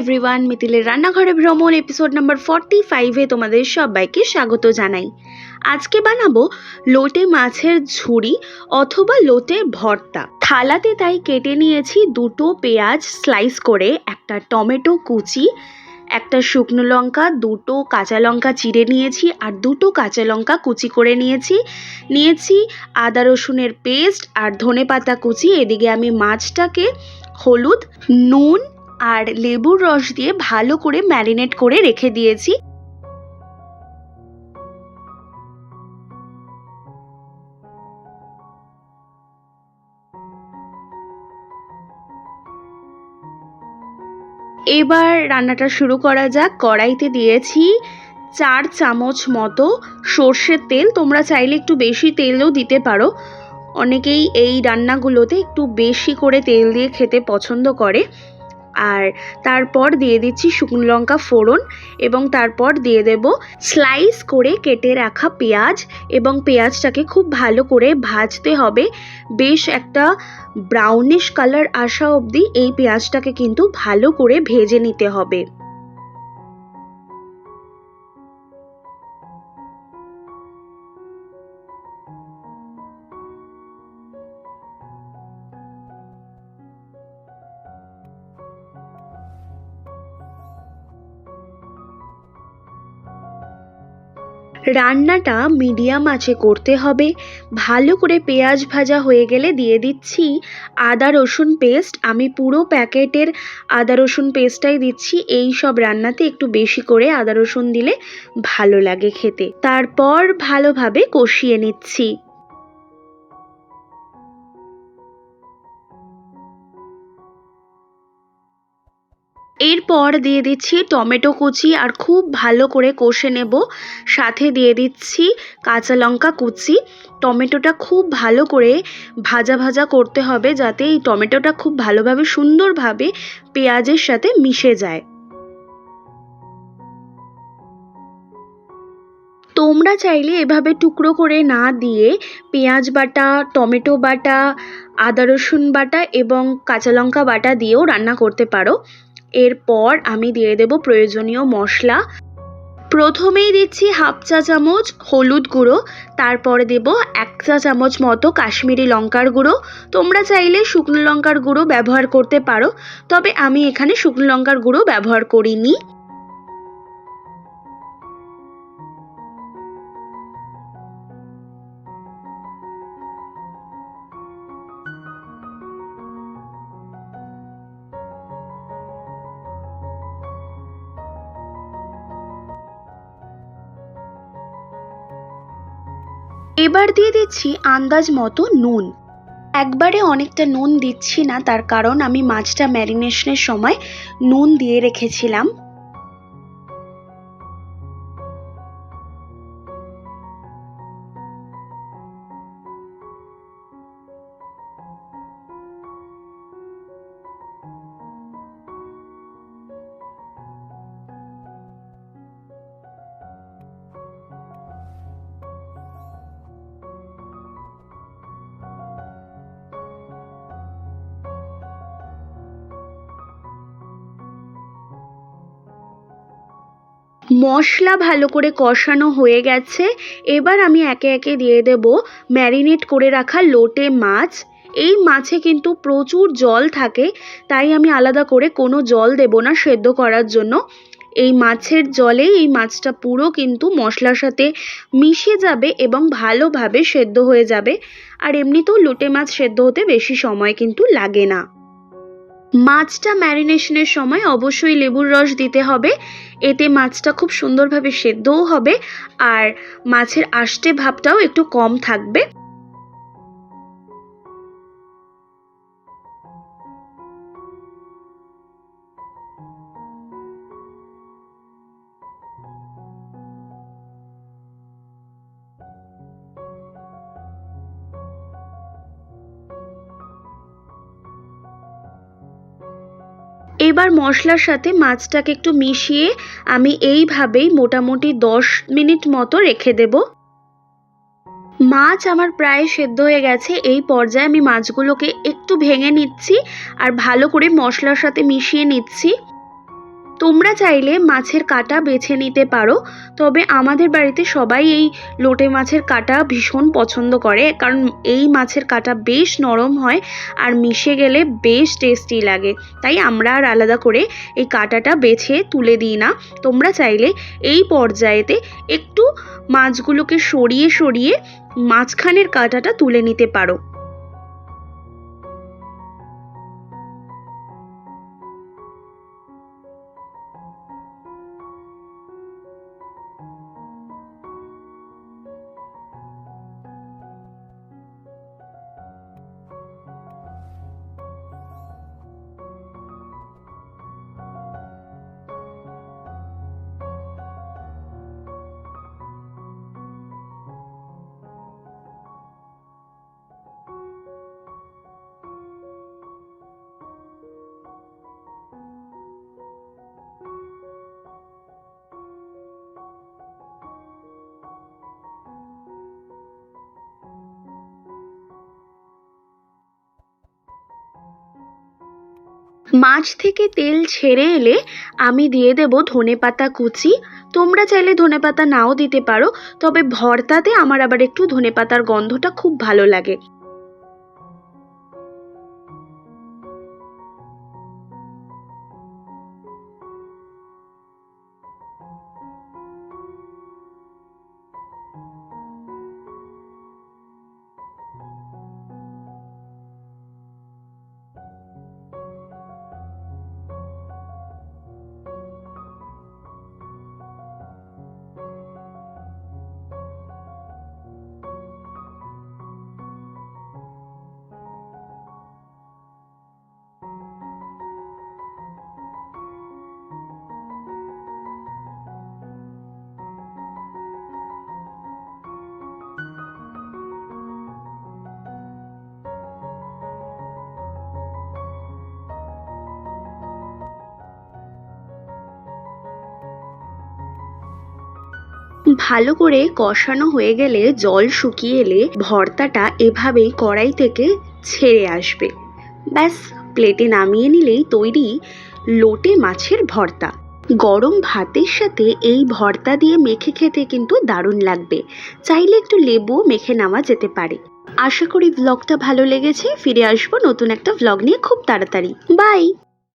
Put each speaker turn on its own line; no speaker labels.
Everyone মিতিলের রান্নাঘরে ভ্রমণ episode number forty ফাইভে তোমাদের সবাইকে স্বাগত জানাই। আজকে বানাবো লোটে মাছের ঝুড়ি অথবা লোটে ভর্তা। থালাতে তাই কেটে নিয়েছি দুটো পেঁয়াজ স্লাইস করে, একটা টমেটো কুচি, একটা শুকনো লঙ্কা, দুটো কাঁচা লঙ্কা চিড়ে নিয়েছি আর দুটো কাঁচা লঙ্কা কুচি করে নিয়েছি। নিয়েছি আদা রসুনের পেস্ট আর ধনে পাতা কুচি। এদিকে আমি মাছটাকে হলুদ, নুন আর লেবুর রস দিয়ে ভালো করে ম্যারিনেট করে রেখে দিয়েছি। এবার রান্নাটা শুরু করা যাক। কড়াইতে দিয়েছি চার চামচ মতো সর্ষের তেল। তোমরা চাইলে একটু বেশি তেলও দিতে পারো। অনেকেই এই রান্নাগুলোতে একটু বেশি করে তেল দিয়ে খেতে পছন্দ করে। আর তারপর দিয়ে দিচ্ছি শুকনো লঙ্কা ফোড়ন এবং তারপর দিয়ে দেব স্লাইস করে কেটে রাখা পেঁয়াজ এবং পেঁয়াজটাকে খুব ভালো করে ভাজতে হবে। বেশ একটা ব্রাউনিশ কালার আসা অবধি এই পেঁয়াজটাকে কিন্তু ভালো করে ভেজে নিতে হবে। রান্নাটা মিডিয়াম আঁচে করতে হবে। ভালো করে পেঁয়াজ ভাজা হয়ে গেলে দিয়ে দিচ্ছি আদা, রসুন পেস্ট। আমি পুরো প্যাকেটের আদা, রসুন পেস্টটাই দিচ্ছি। এই সব রান্নাতে একটু বেশি করে আদা, রসুন দিলে ভালো লাগে খেতে। তারপর ভালোভাবে কষিয়ে নিচ্ছি। এরপর দিয়ে দিচ্ছি টমেটো কুচি আর খুব ভালো করে কষে নেব। সাথে দিয়ে দিচ্ছি কাঁচা লঙ্কা কুচি। টমেটোটা খুব ভালো করে ভাজা ভাজা করতে হবে যাতে এই টমেটোটা খুব ভালোভাবে সুন্দরভাবে পেঁয়াজের সাথে মিশে যায়। তোমরা চাইলে এভাবে টুকরো করে না দিয়ে পেঁয়াজ বাটা, টমেটো বাটা, আদা রসুন বাটা এবং কাঁচা লঙ্কা বাটা দিয়েও রান্না করতে পারো। এরপর আমি দিয়ে দেব প্রয়োজনীয় মশলা। প্রথমেই দিচ্ছি হাফ চা চামচ হলুদ গুঁড়ো, তারপরে দেব এক চা চামচ মতো কাশ্মীরি লঙ্কার গুঁড়ো। তোমরা চাইলে শুকনো লঙ্কার গুঁড়ো ব্যবহার করতে পারো, তবে আমি এখানে শুকনো লঙ্কার গুঁড়ো ব্যবহার করিনি। এবার দিয়ে দিচ্ছি আন্দাজ মতো নুন। একবারে অনেকটা নুন দিচ্ছি না, তার কারণ আমি মাছটা ম্যারিনেশনের সময় নুন দিয়ে রেখেছিলাম। মশলা ভালো করে কষানো হয়ে গেছে। এবার আমি একে একে দিয়ে দেব ম্যারিনেট করে রাখা লোটে মাছ। এই মাছে কিন্তু প্রচুর জল থাকে, তাই আমি আলাদা করে কোনো জল দেব না সেদ্ধ করার জন্য। এই মাছের জলেই এই মাছটা পুরো কিন্তু মশলার সাথে মিশে যাবে এবং ভালোভাবে সেদ্ধ হয়ে যাবে। আর এমনিতেও লোটে মাছ সেদ্ধ হতে বেশি সময় কিন্তু লাগে না। মাছটা ম্যারিনেশনের সময় অবশ্যই লেবুর রস দিতে হবে। এতে মাছটা খুব সুন্দরভাবে সেদ্ধও হবে আর মাছের আষ্টে ভাবটাও একটু কম থাকবে। এবার মশলার সাথে মাছটাকে একটু মিশিয়ে আমি এইভাবেই মোটামুটি দশ মিনিট মতো রেখে দেব। মাছ আমার প্রায় সেদ্ধ হয়ে গেছে। এই পর্যায়ে আমি মাছগুলোকে একটু ভেঙে নিচ্ছি আর ভালো করে মশলার সাথে মিশিয়ে নিচ্ছি। তোমরা চাইলে মাছের কাটা বেছে নিতে পারো, তবে আমাদের বাড়িতে সবাই এই লোটে মাছের কাটা ভীষণ পছন্দ করে, কারণ এই মাছের কাটা বেশ নরম হয় আর মিশে গেলে বেশ টেস্টি লাগে। তাই আমরা আর আলাদা করে এই কাটাটা বেছে তুলে দিই না। তোমরা চাইলে এই পর্যায়েতে একটু মাছগুলোকে সরিয়ে সরিয়ে মাঝখানের কাঁটাটা তুলে নিতে পারো। মাছ থেকে তেল ছেড়ে এলে আমি দিয়ে দেব ধনে পাতা কুচি। তোমরা চাইলে ধনে পাতা নাও দিতে পারো, তবে ভর্তাতে আমার আবার একটু ধনে পাতার গন্ধটা খুব ভালো লাগে। ভালো করে কষানো হয়ে গেলে জল শুকিয়ে এলে ভর্তাটা এভাবেই কড়াই থেকে ছেড়ে আসবে। ব্যাস, প্লেটে নামিয়ে নিলেই তৈরি লোটে মাছের ভর্তা। গরম ভাতের সাথে এই ভর্তা দিয়ে মেখে খেতে কিন্তু দারুণ লাগবে। চাইলে একটু লেবু মেখে নেওয়া যেতে পারে। আশা করি ব্লগটা ভালো লেগেছে। ফিরে আসব নতুন একটা ব্লগ নিয়ে খুব তাড়াতাড়ি। বাই